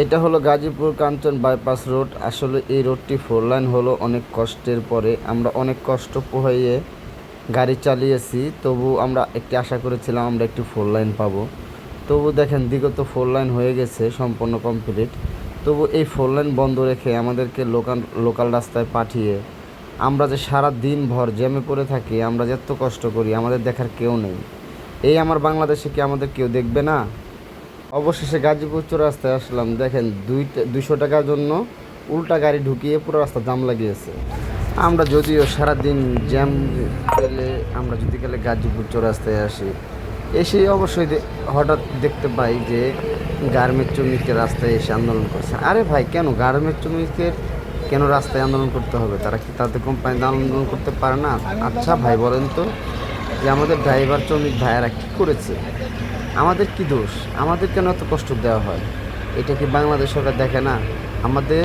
এটা হলো গাজীপুর কাঞ্চন bypass road. আসলে এই রোডটি ফোর লাইন হলো অনেক কষ্টের পরে। আমরা অনেক কষ্ট পোহাইয়ে গাড়ি চালিয়েছি, তবু আমরা একটি আশা করেছিলাম আমরা একটি ফোর লাইন পাবো। তবু দেখেন বিগত ফোর লাইন হয়ে গেছে সম্পূর্ণ কমপ্লিট। তবু এই ফোর লাইন বন্ধ রেখে আমাদেরকে লোকাল লোকাল রাস্তায় পাঠিয়ে আমরা যে সারা দিন ভর জ্যামে পড়ে থাকি, আমরা যে এত কষ্ট করি, আমাদের দেখার কেউ নেই। এই আমার বাংলাদেশে কি আমাদের কেউ দেখবে না? অবশেষে গাজীপুর চৌরাস্তায় আসলাম। দেখেন দুইটা দুইশো টাকার জন্য উল্টা গাড়ি ঢুকিয়ে পুরো রাস্তা জাম লাগিয়েছে। আমরা যদিও সারাদিন জ্যাম পেলে আমরা যদি গেলে গাজীপুর চৌরাস্তায় আসি। এসে অবশ্যই হঠাৎ দেখতে পাই যে গার্মেন্ট শ্রমিকের রাস্তায় এসে আন্দোলন করছে। আরে ভাই, কেন গার্মেন্ট শ্রমিকের কেন রাস্তায় আন্দোলন করতে হবে? তারা কি তাদের কোম্পানিতে আন্দোলন করতে পারে না? আচ্ছা ভাই, বলেন তো। যে আমাদের ড্রাইভার শ্রমিক ভাইয়ারা কী করেছে? আমাদের কি দোষ? আমাদের কেন এত কষ্ট দেওয়া হয়? এটা কি বাংলাদেশ সরকার দেখে না? আমাদের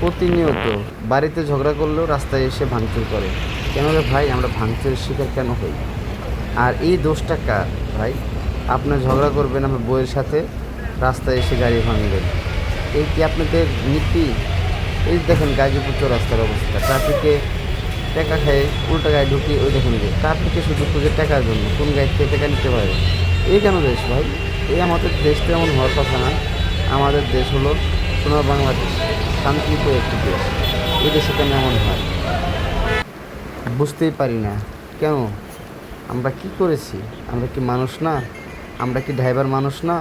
প্রতিনিয়ত বাড়িতে ঝগড়া করলেও রাস্তায় এসে ভাঙচুর করে। কেন ভাই? আমরা ভাঙচুরের শিকার কেন হই? আর এই দোষটা কার ভাই? আপনার ঝগড়া করবেন আমার বইয়ের সাথে রাস্তায় এসে গাড়ি ভাঙবেন। এই কি আপনাদের নীতি? এই দেখেন গাজীপুর রাস্তার অবস্থা। ট্রাফিকে টাকা খায়, উল্টা গাড়ি ঢুকিয়ে ওই দেখুন যে ট্রাফিকে শুধু খুঁজে টাকার জন্য, কোন গাড়ি থেকে টাকা নিতে পারে? এই কেন দেশ ভাই? এই আমাদের দেশটা এমন হওয়ার কথা না। আমাদের দেশ হলো সোনার বাংলাদেশ শান্তিপ্রিয় একটি দেশ। এই দেশে কেন এমন হয়? বুঝতেই পারি না। কেন? আমরা কি করেছি? আমরা কি মানুষ না? আমরা কি ড্রাইভার মানুষ না?